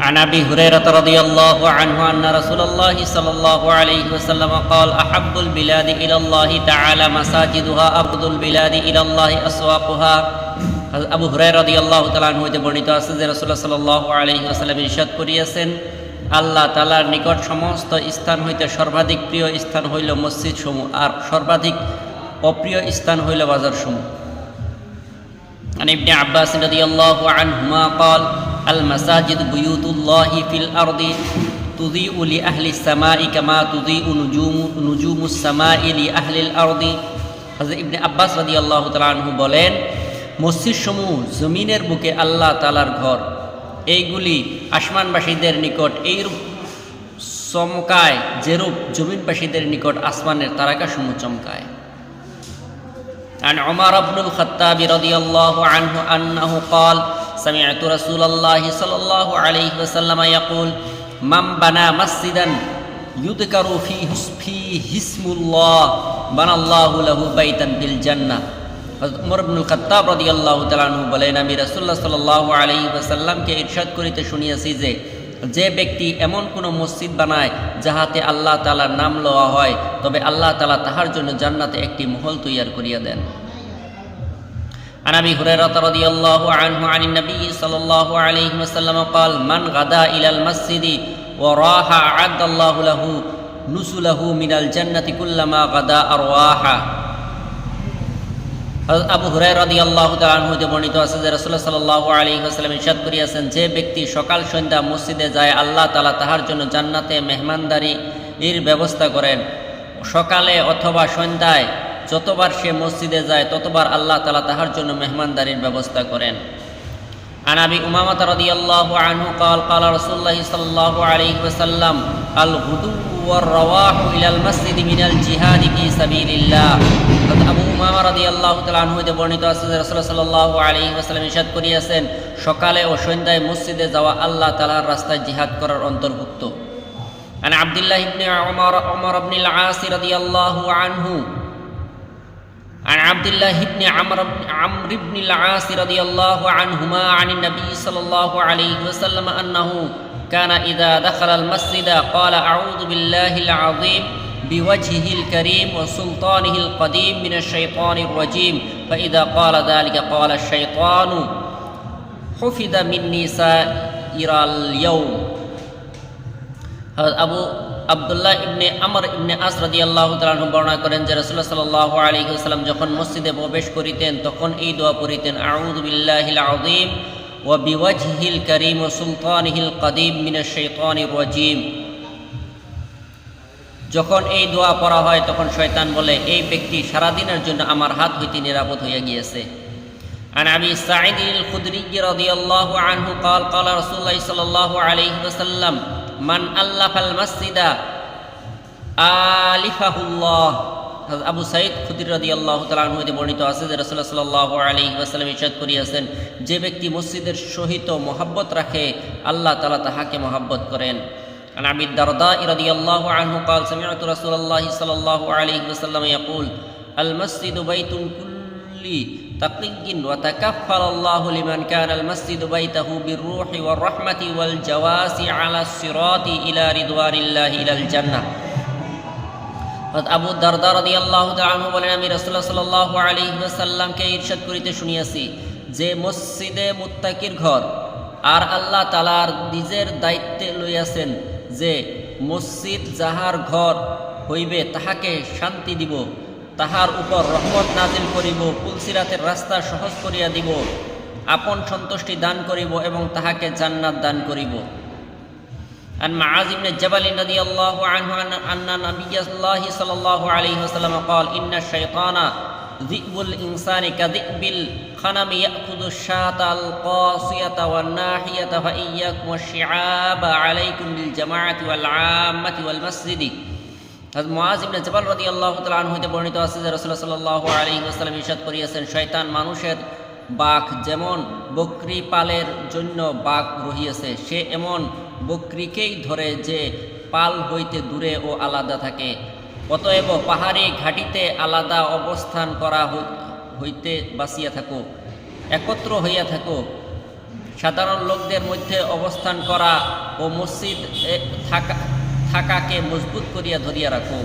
عن ابي هريره رضي الله عنه ان رسول الله صلى الله عليه وسلم قال احب البلاد الى الله تعالى مساجدها ابغض البلاد الى الله اسواقها আবু হুরাই রাদি আল্লাহ তালান হইতে বর্ণিত আছে যে রসুল্লাহ সাল্লাহ আলহি আসাল্লাম ইরশাদ করিয়াছেন আল্লাহ তালার নিকট সমস্ত স্থান হইতে সর্বাধিক প্রিয় স্থান হইল মসজিদ সমূহ আর সর্বাধিক অপ্রিয় স্থান হইল বাজার সমূহ عن ابن عباس رضي الله عنهما قال المساجد بيوت الله في الأرض تضيء لأهل السماء كما تضيء نجوم نجوم السماء لأهل الأرض হযরত ইবনে আব্বাস রাদিয়াল্লাহু তাআলা আনহু বলেন মসজিদ সমূহ জমিনের বুকে আল্লাহ তালার ঘর এইগুলি আসমানবাসীদের নিকট এইরূপ চমকায় যেরূপ জমিনবাসীদের নিকট আসমানের তারাকাসমূহ চমকায় عن عمر بن الخطاب رضي الله عنه أنه قال سمعت رسول الله صلى الله عليه وسلم يقول من بنى مسجدا يذكر فيه فيه اسم الله بنى الله له بيتا بالجنة উমর ইবনুল খাত্তাব রাদিয়াল্লাহু তাআলা আনহু বলেন আমি রাসূলুল্লাহ সাল্লাল্লাহু আলাইহি ওয়াসাল্লামকে ইরশাদ করিতে শুনিয়াছি যে যে ব্যক্তি এমন কোনো মসজিদ বানায় যাহাতে আল্লাহ তাআলার নাম লওয়া হয় তবে আল্লাহ তাআলা তাহার জন্য জান্নাতে একটি মহল তৈয়ার করিয়া দেন عن ابي هريره رضي الله عنه عن النبي صلى الله عليه وسلم قال من غدا الى المسجد وراح اعد الله له نزله من الجنه كلما غدا ارواحا হযরত আবু হুরায়রা রাদিয়াল্লাহু তাআলা আনহু হতে বর্ণিত আছে যে রাসূলুল্লাহ সাল্লাল্লাহু আলাইহি ওয়াসাল্লাম ইরশাদ করিয়াছেন যে ব্যক্তি সকাল সন্ধ্যা মসজিদে যায় আল্লাহ তাআলা তাহার জন্য জান্নাতে মেহমানদারি এর ব্যবস্থা করেন সকালে অথবা সন্ধ্যায় যতবার সে মসজিদে যায় ততবার আল্লাহ তাআলা তাহার জন্য মেহমানদারির ব্যবস্থা করেন عن ابي امامه رضي الله عنه قال قال رسول الله صلى الله عليه وسلم الغدو والرواح الى المسجد من الجهاد في سبيل الله হযরত আবু উমামা রাদিয়াল্লাহু তাআলা আনহু হতে বর্ণিত আছে যে রাসূলুল্লাহ সাল্লাল্লাহু আলাইহি ওয়াসাল্লাম ইরশাদ করিয়াছেন সকালে ও সন্ধ্যায় মসজিদে যাওয়া আল্লাহ তাআলার রাস্তায় জিহাদ করার অন্তর্ভুক্ত عن عبد الله بن عمر عمر بن العاص رضي الله عنه عن عبد الله بن عمرو عمرو بن العاص رضي الله عنهما عن النبي صلى الله عليه وسلم أنه كان إذا دخل المسجد قال أعوذ بالله العظيم بوجهه الكريم وسلطانه القديم من الشيطان الرجيم. فإذا قال ذلك قال الشيطان حفظ مني سائر اليوم. أبو আবদুল্লাহ ইবনে আমর ইবনে আস রাদিয়াল্লাহু তাআলা আনহু বর্ণনা করেন যে রাসূলুল্লাহ সাল্লাল্লাহু আলাইহি ওয়াসাল্লাম যখন মসজিদে প্রবেশ করিতেন তখন এই দোয়া পড়িতেন আউযু বিল্লাহিল আযীম ওয়া বিওয়াজহিল কারীম ওয়া সুলতানিহিল কাদীম মিনাশ শাইতানির রাজীম যখন এই দোয়া পড়া হয় তখন শয়তান বলে এই ব্যক্তি সারাদিনের জন্য আমার হাত হইতে নিরাপদ হইয়া গিয়েছে عن ابي سعيد الخدري رضي الله عنه قال قال رسول الله صلى الله عليه وسلم من الف المسجد آلفه الله আবু সাইদ খুদির রাদি আল্লাহ তালান হইতে বর্ণিত আছে যে রসুল্লাহ সাল্লাহ আলী ওয়াসাল্লাম ইরশাদ করিয়াছেন যে ব্যক্তি মসজিদের সহিত মহাব্বত রাখে আল্লাহ তালা তাহাকে মহাব্বত করেন عن ابي الدرداء رضي الله عنه قال سمعت رسول الله صلى الله عليه وسلم يقول المسجد بيت كل কুল্লি তাকলিগিন ওয়া তাকাফফাল আল্লাহু আবু দারদা রাদিয়াল্লাহু তাআলা বলেন, আমি রাসূলুল্লাহ সাল্লাল্লাহু করিতে শুনিয়াছি যে মসজিদে মুত্তাকির ঘর আর আল্লাহ তালার নিজের দায়িত্বে লইয়াছেন যে মসজিদ যাহার ঘর হইবে তাহাকে শান্তি দিব। তাহার উপর রহমত নাজিল করিব পুলসিরাতের রাস্তা সহজ করিয়া দিব আপন সন্তুষ্টি দান করিব এবং তাহাকে জান্নাত দান করিব عن معاذ بن جبل رضي الله عنه أن أن نبي الله صلى الله عليه وسلم قال إن الشيطان ذئب الإنسان كذئب الخنم يأخذ الشاة القاصية والناحية فإياكم والشعاب عليكم بالجماعة والعامة والمسجد মুআজ ইবনে হতে বর্ণিত আছে যে রাসূলুল্লাহ সাল্লাল্লাহু আলাইহি ওয়াসাল্লাম ইরশাদ করিয়াছেন, শয়তান মানুষের বাঘ যেমন বকরি পালের জন্য বাঘ রহিয়াছে, সে এমন বকরিকেই ধরে যে পাল হইতে দূরে ও আলাদা থাকে। অতএব পাহাড়ি ঘাটিতে আলাদা অবস্থান করা হইতে বাঁচিয়া থাকো, একত্র হইয়া থাকো। সাধারণ লোকদের মধ্যে অবস্থান করা ও মসজিদ থাকা থাকাকে মজবুত করিয়া ধরিয়া রাখো